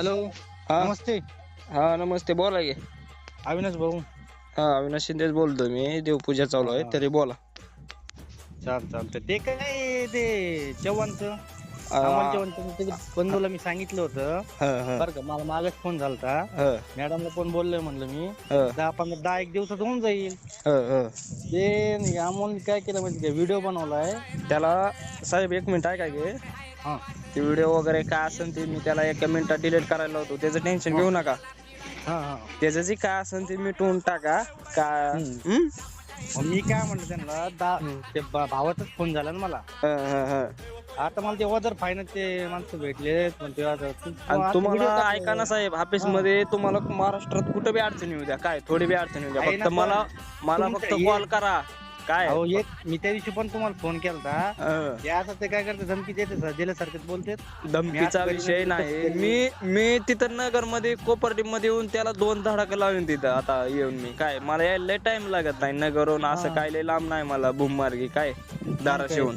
Hello. हा. नमस्ते. हा नमस्ते. बोला की. अविनाश भाऊ. हा अविनाश शिंदेच बोलतोय मी. देवपूजा चालू आहे. तरी बोला. चाल चालतं ते काय ते चव्हाणचं आ, अमोल चव्हाणचं त्याच्या बंधूला मी सांगितलं होतं. हा, हा, बरं का मला मागच फोन झालता. हा, मॅडमला पण बोललोय म्हणलं मी. हा, दहा पंधरा दहा एक दिवसात होऊन जाईल. हा, हा. ते अमोल काय केलं माहिती का? व्हिडिओ बनवलाय. त्याला साहेब एक मिनिट ऐका की. हा. ते व्हिडिओ वगैरे काय असेल ते मी त्याला एका मिनिटात डिलीट करायला होतो त्याचं टेन्शन घेऊ नका. हा हा. त्याचं जे काय असेल ते मिटवून टाका. का हम्म. हम्म? मग मी काय म्हणलं त्यांना दहा ते भा- भावाचाच फोन झाला ना मला. हा, हा, हा. आता मला ते वजर फायनल ते माणसं भेटले. पण ते आता तू- आणि आता तुम्हाला. ऐका ना साहेब ऑफिसमध्ये तुम्हाला महाराष्ट्रात कुठे बी अडचण येऊ द्या. काय? थोडी बी अडचण येऊ द्या. आहे फक्त पण मला मला तुमचं फक्त हे- कॉल करा. काय? अहो एक मी त्या दिवशी पण तुम्हाला फोन केलता. हा. ते असं ते काय करते धमकी देते दिल्यासारखेच बोलते धमकीचा विषय नाही. मी मी तिथं नगरमध्ये कोपर्डी मध्ये येऊन त्याला दोन धडाका लावून तिथं. आता येऊन मी. काय मला यायला टाइम लागत नाही. नगरहून असं. काय लय लांब नाही मला भूममार्गी. काय धाराशिवून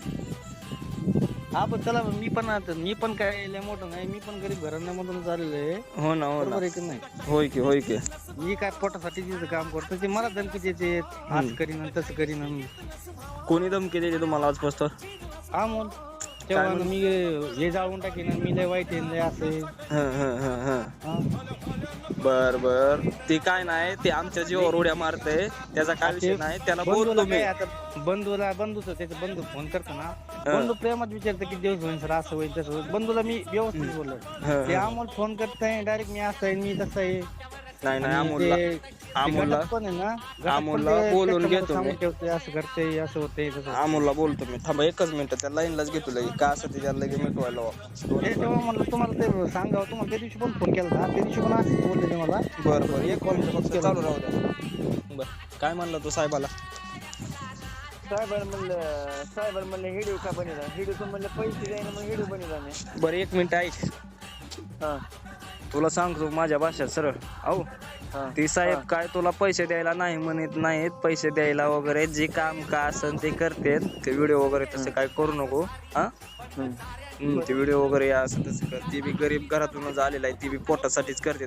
हा पण चला मी पण आता मी पण काय लय मोठं नाही मी पण गरीब घराण्यामधून आलेलो आहे. हो ना हो बरोबर ना. आहे की नाही? होय की होय की. मी काय पोटासाठी तिथं काम करतो ते मला धमकी देते आज करीन आणि तसं करीन. आणि कोणी धमकी देते तुम्हाला आजपासून? हा मग. तेव्हा मी हे जाळून टाकीन आणि मी लय वाईट आहे लय असं आहे. हं, हं, हं, हं. बर बर. ते काय नाही ते आमच्या जीवावर उड्या मारते त्याचा काय विषय नाही त्याला बंधूला बोलतो मी. काय आता? बंधूला बंधूच त्याचे बंधू फोन करतो ना. बंधू प्रेमात विचारतो किती दिवस होईल सर असं होईल तसं होईल. बंधूला मी व्यवस्थित बोललो. ते हं. अमोल फोन करताय डायरेक्ट मी असं आहे मी तसं आहे. नाही नाही आणि अमोलला ते- ते अमोलला गटात पण आहे ना गटात पण अमोलला ते बोलून घेतो मी. ठेवते असं करते असं होते तसं. अमोलला बोलतो मी. थांबा एकच मिनिट त्या लाईनलाच घेतो लगे. का असं ते त्याला लगे मिटवायला लावा. ते तेव्हा म्हणलं तुम्हाला ते सांगावं तुम्हाला त्या दिवशी पण फोन केला होता. त्या दिवशी पण असंच बोलले ते मला. बर बर एक कॉल फक्त चालू राहू द्या. बर काय म्हणलं तू साहेबाला? साहेबाला म्हणलं साहेबाला म्हणलं हिडिओ का बनिला हिडिओ म्हणलं पैसे द्यायला मग हिडिओ बनिला मी. बरं एक मिनिट ऐक. हा. तुला सांगतो माझ्या भाषेत सरळ. अहो हा ती साहेब काय तुला पैसे द्यायला नाही म्हणत नाहीत पैसे द्यायला वगैरे जे काम का असन ते करते ते व्हिडिओ वगैरे तसं काय करू नको हा? ते व्हिडिओ वगैरे असं तसं कर. ती बी गरीब घरातूनच आलेला आहे ती बी पोटासाठीच करते.